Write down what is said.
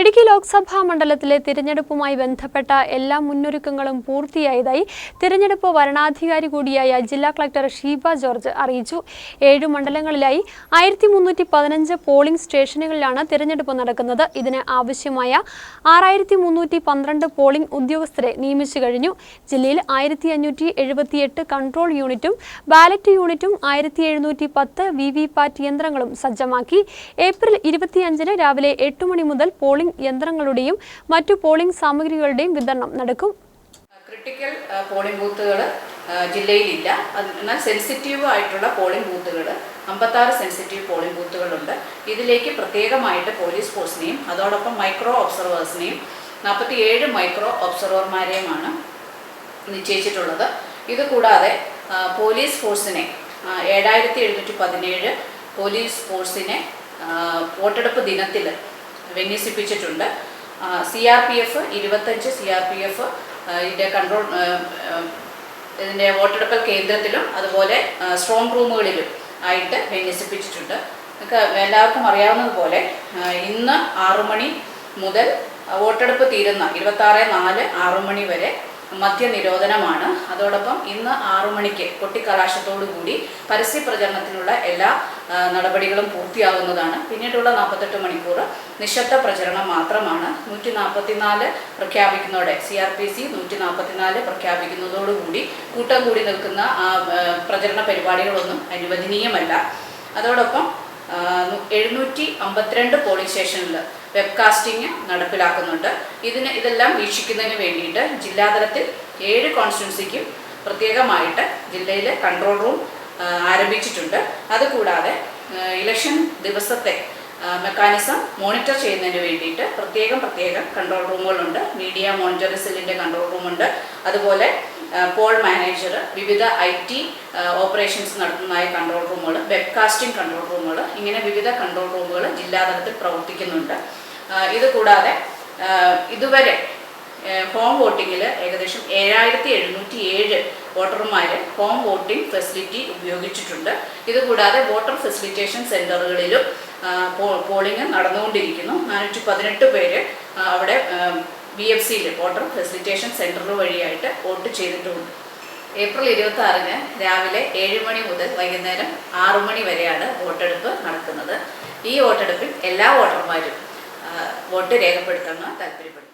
ഇടുക്കി ലോക്സഭാ മണ്ഡലത്തിലെ തിരഞ്ഞെടുപ്പുമായി ബന്ധപ്പെട്ട എല്ലാ മുന്നൊരുക്കങ്ങളും പൂർത്തിയായതായി തിരഞ്ഞെടുപ്പ് വരണാധികാരി കൂടിയായ ജില്ലാ കളക്ടർ ഷീബ ജോർജ് അറിയിച്ചു. ഏഴ് മണ്ഡലങ്ങളിലായി ആയിരത്തി മുന്നൂറ്റി പതിനഞ്ച് പോളിംഗ് സ്റ്റേഷനുകളിലാണ് തിരഞ്ഞെടുപ്പ് നടക്കുന്നത്. ഇതിന് ആവശ്യമായ ആറായിരത്തി മുന്നൂറ്റി പന്ത്രണ്ട് പോളിംഗ് ഉദ്യോഗസ്ഥരെ നിയമിച്ചു കഴിഞ്ഞു. ജില്ലയിൽ ആയിരത്തി അഞ്ഞൂറ്റി എഴുപത്തിയെട്ട് കൺട്രോൾ യൂണിറ്റും ബാലറ്റ് യൂണിറ്റും ആയിരത്തി എഴുന്നൂറ്റി പത്ത് വി വി പാറ്റ് യന്ത്രങ്ങളും സജ്ജമാക്കി. ഏപ്രിൽ ഇരുപത്തിയഞ്ചിന് രാവിലെ എട്ട് മണി മുതൽ പോളിംഗ് യന്ത്രങ്ങളുടെയും മറ്റു പോളിംഗ് സാമഗ്രികളുടെയും വിതരണം നടക്കും. ക്രിട്ടിക്കൽ പോളിംഗ് ബൂത്തുകൾ ജില്ലയിലില്ല. എന്നാൽ സെൻസിറ്റീവ് ആയിട്ടുള്ള പോളിംഗ് ബൂത്തുകൾ അമ്പത്താറ് സെൻസിറ്റീവ് പോളിംഗ് ബൂത്തുകളുണ്ട്. ഇതിലേക്ക് പ്രത്യേകമായിട്ട് പോലീസ് ഫോഴ്സിനെയും അതോടൊപ്പം മൈക്രോ ഒബ്സർവേഴ്സിനെയും നാൽപ്പത്തി ഏഴ് മൈക്രോ ഒബ്സർവർമാരെയുമാണ് നിശ്ചയിച്ചിട്ടുള്ളത്. ഇത് കൂടാതെ പോലീസ് ഫോഴ്സിനെ ഏഴായിരത്തി എഴുന്നൂറ്റി പതിനേഴ് പോലീസ് ഫോഴ്സിനെ വോട്ടെടുപ്പ് ദിനത്തിൽ വിന്യസിപ്പിച്ചിട്ടുണ്ട്. സി ആർ പി എഫ് ഇരുപത്തഞ്ച് സി ആർ പി എഫ് ഇതിന്റെ കൺട്രോൾ ഇതിന്റെ വോട്ടെടുക്കൽ കേന്ദ്രത്തിലും അതുപോലെ സ്ട്രോങ് റൂമുകളിലും ആയിട്ട് വിന്യസിപ്പിച്ചിട്ടുണ്ട്. നിങ്ങൾക്ക് എല്ലാവർക്കും അറിയാവുന്നതുപോലെ ഇന്ന് ആറു മണി മുതൽ വോട്ടെടുപ്പ് തീരുന്ന ഇരുപത്താറ് നാല് ആറു മണി വരെ മദ്യനിരോധനമാണ്. അതോടൊപ്പം ഇന്ന് ആറു മണിക്ക് കൊട്ടിക്കലാശത്തോടുകൂടി പരസ്യ പ്രചരണത്തിനുള്ള എല്ലാ നടപടികളും പൂർത്തിയാകുന്നതാണ്. പിന്നീടുള്ള നാൽപ്പത്തെട്ട് മണിക്കൂർ നിശബ്ദ പ്രചരണം മാത്രമാണ്. നൂറ്റി നാൽപ്പത്തിനാല് പ്രഖ്യാപിക്കുന്നതോടെ സി ആർ പി സി നൂറ്റി നാൽപ്പത്തിനാല് പ്രഖ്യാപിക്കുന്നതോടുകൂടി കൂട്ടം കൂടി നിൽക്കുന്ന പ്രചരണ പരിപാടികളൊന്നും അനുവദനീയമല്ല. അതോടൊപ്പം എഴുന്നൂറ്റി അമ്പത്തിരണ്ട് പോളിംഗ് സ്റ്റേഷനിൽ വെബ്കാസ്റ്റിംഗ് നടപ്പിലാക്കുന്നുണ്ട്. ഇതിന് ഇതെല്ലാം വീക്ഷിക്കുന്നതിന് വേണ്ടിയിട്ട് ജില്ലാതലത്തിൽ ഏഴ് കോൺസ്റ്റിറ്റ്യൻസിക്കും പ്രത്യേകമായിട്ട് ജില്ലയിലെ കൺട്രോൾ റൂം ആരംഭിച്ചിട്ടുണ്ട്. അതുകൂടാതെ ഇലക്ഷൻ ദിവസത്തെ മെക്കാനിസം മോണിറ്റർ ചെയ്യുന്നതിന് വേണ്ടിയിട്ട് പ്രത്യേകം പ്രത്യേകം കൺട്രോൾ റൂമുകളുണ്ട് മീഡിയ മോണിറ്ററിംഗ് സെല്ലിന്റെ കൺട്രോൾ റൂമുണ്ട് അതുപോലെ പോൾ മാനേജർ വിവിധ ഐ ടി ഓപ്പറേഷൻസ് നടത്തുന്നതായ കൺട്രോൾ റൂമുകൾ വെബ്കാസ്റ്റിംഗ് കൺട്രോൾ റൂമുകൾ ഇങ്ങനെ വിവിധ കൺട്രോൾ റൂമുകൾ ജില്ലാതലത്തിൽ പ്രവർത്തിക്കുന്നുണ്ട്. ആ, ഇത് കൂടാതെ ആ, ഇതുവരെ ഹോം വോട്ടിങ്ങിൽ ഏകദേശം ഏഴായിരത്തി എഴുന്നൂറ്റി ഏഴ് വോട്ടർമാർ ഹോം വോട്ടിംഗ് ഫെസിലിറ്റി ഉപയോഗിച്ചിട്ടുണ്ട്. ഇതുകൂടാതെ വോട്ടർ ഫെസിലിറ്റേഷൻ സെന്ററുകളിലും പോളിംഗ് നടന്നുകൊണ്ടിരിക്കുന്നു. നാനൂറ്റി പതിനെട്ട് പേര് അവിടെ ബി എഫ് സിയിൽ വോട്ടർ ഫെസിലിറ്റേഷൻ സെന്റർ വഴിയായിട്ട് വോട്ട് ചെയ്തിട്ടുണ്ട്. ഏപ്രിൽ ഇരുപത്തി ആറിന് രാവിലെ ഏഴ് മണി മുതൽ വൈകുന്നേരം ആറു മണി വരെയാണ് വോട്ടെടുപ്പ് നടക്കുന്നത്. ഈ വോട്ടെടുപ്പിൽ എല്ലാ വോട്ടർമാരും വോട്ട് രേഖപ്പെടുത്തണമെന്ന് താല്പര്യപ്പെടുന്നു.